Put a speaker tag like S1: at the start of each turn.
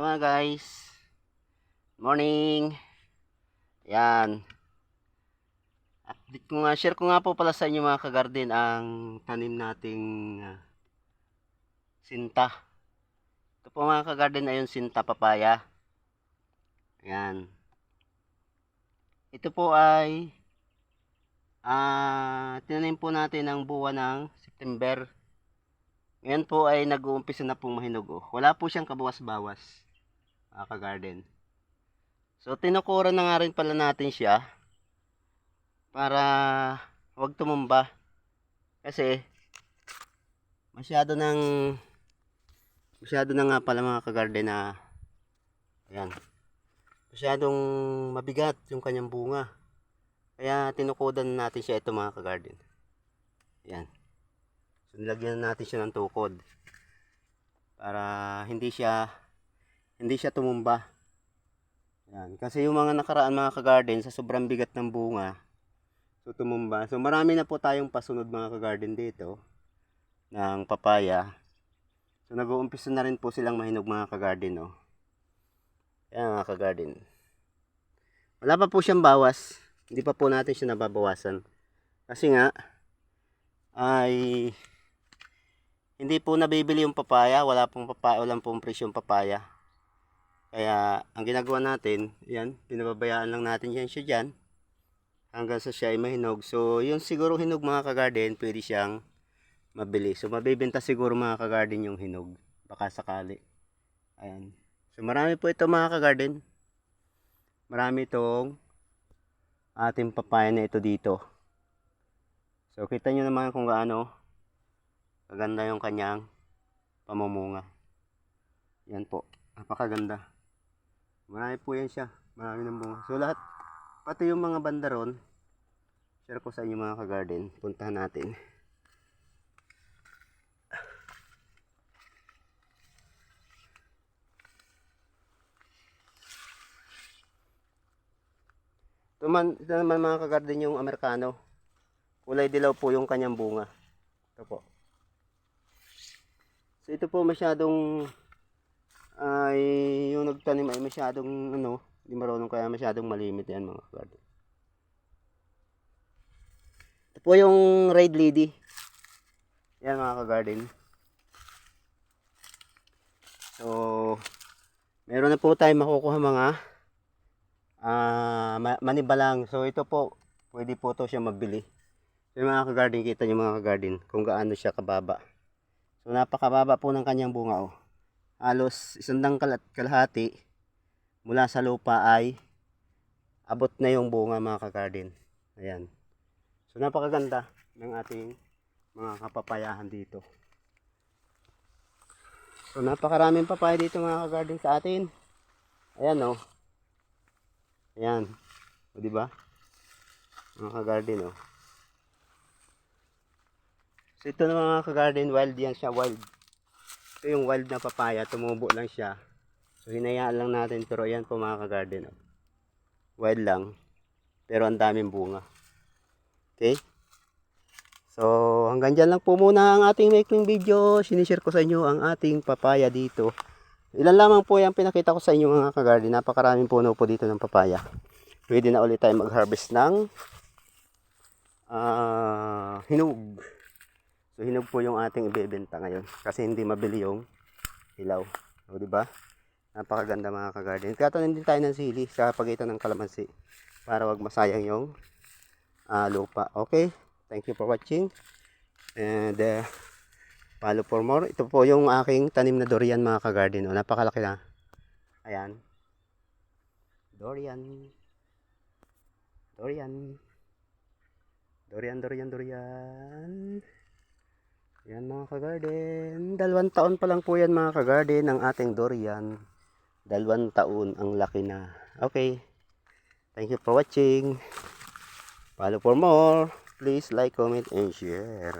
S1: Mga guys. Morning. Yan. Update ko nga, share ko nga po pala sa inyo mga kagarden ang tanim nating ah, sinta. Ito po mga kagarden ay yung sinta papaya. Yan. Ito po ay ah tinanim po natin ang buwan ng September. Ngayon po ay nag-uumpisa na pong mahinog. Oh. Wala po siyang kabawas-bawas. Mga ka-garden. So, tinukura na nga rin pala natin siya. Para huwag tumumba. Kasi, masyado nang masyado na nga pala mga ka-garden na ayan. Masyadong mabigat yung kanyang bunga. Kaya tinukodan natin siya ito mga ka-garden. Ayan. So, nilagyan natin siya ng tukod para hindi siya hindi siya tumumba. Yan. Kasi yung mga nakaraan mga ka-garden sa sobrang bigat ng bunga, so tumumba. So marami na po tayong pasunod mga ka-garden dito ng papaya. So nag-uumpisa na rin po silang mahinog mga ka-garden. No? Yan mga ka-garden. Wala pa po siyang bawas. Hindi pa po natin siya nababawasan. Kasi nga, ay hindi po nabibili yung papaya, wala pong papaya, walang pong presyo yung papaya. Kaya ang ginagawa natin, yan, pinababayaan lang natin yan siya dyan hanggang sa siya ay mahinog. So, yung siguro hinog mga kagarden, pwede siyang mabili. So, mabibenta siguro mga kagarden yung hinog. Baka sakali. Ayan. So, marami po ito mga kagarden. Marami itong ating papaya na ito dito. So, kita nyo naman kung gaano Kaganda yung kanyang pamumunga. Yan po. Napakaganda. Marami po yan siya. Marami ng bunga. So lahat, pati yung mga bandaron, share ko sa inyo mga ka-garden. Puntahan natin. Ito, man, ito naman mga ka-garden yung Amerikano. Kulay dilaw po yung kanyang bunga. Ito po. So ito po masyadong ay yung nagtanim ay masyadong ano, hindi marunong kaya masyadong malimit yan mga garden. Ito po yung red lady. Yan mga ka-garden. So, meron na po tayo makukuha mga ma- manibalang. So ito po, pwede po to siya mabili. So yung mga ka-garden, kita nyo mga ka-garden kung gaano siya kababa. So napakababa po ng kanyang bunga oh. Halos isandang kalat kalahati mula sa lupa ay abot na yung bunga mga ka-garden. Ayan. So napakaganda ng ating mga kapapayahan dito. So napakaraming papaya dito mga ka-garden sa atin. Ayan oh. Ayan. O di ba? Mga ka-garden oh. So ito na mga ka-garden, wild yan siya, wild. Ito yung wild na papaya, tumubo lang siya. So hinayaan lang natin, pero yan po mga ka-garden. oh. Wild lang, pero ang daming bunga. Okay? So hanggang dyan lang po muna ang ating making video. Sinishare ko sa inyo ang ating papaya dito. Ilan lamang po yung pinakita ko sa inyo mga ka-garden. Napakaraming puno po dito ng papaya. Pwede na ulit tayo mag-harvest ng ah hinog. So hinog po yung ating ibebenta ngayon kasi hindi mabili yung hilaw. O di ba? Napakaganda mga ka-garden. Tatanim din tayo ng sili sa pagitan ng kalamansi para wag masayang yung ah, lupa. Okay? Thank you for watching. And uh, follow for more. Ito po yung aking tanim na durian mga ka-garden. O, napakalaki na. Ayan. Durian. Durian. Durian, durian, durian. Yan mga ka-garden. Dalawang taon pa lang po yan mga ka-garden ang ating durian. Dalawang taon ang laki na. Okay. Thank you for watching. Follow for more. Please like, comment, and share.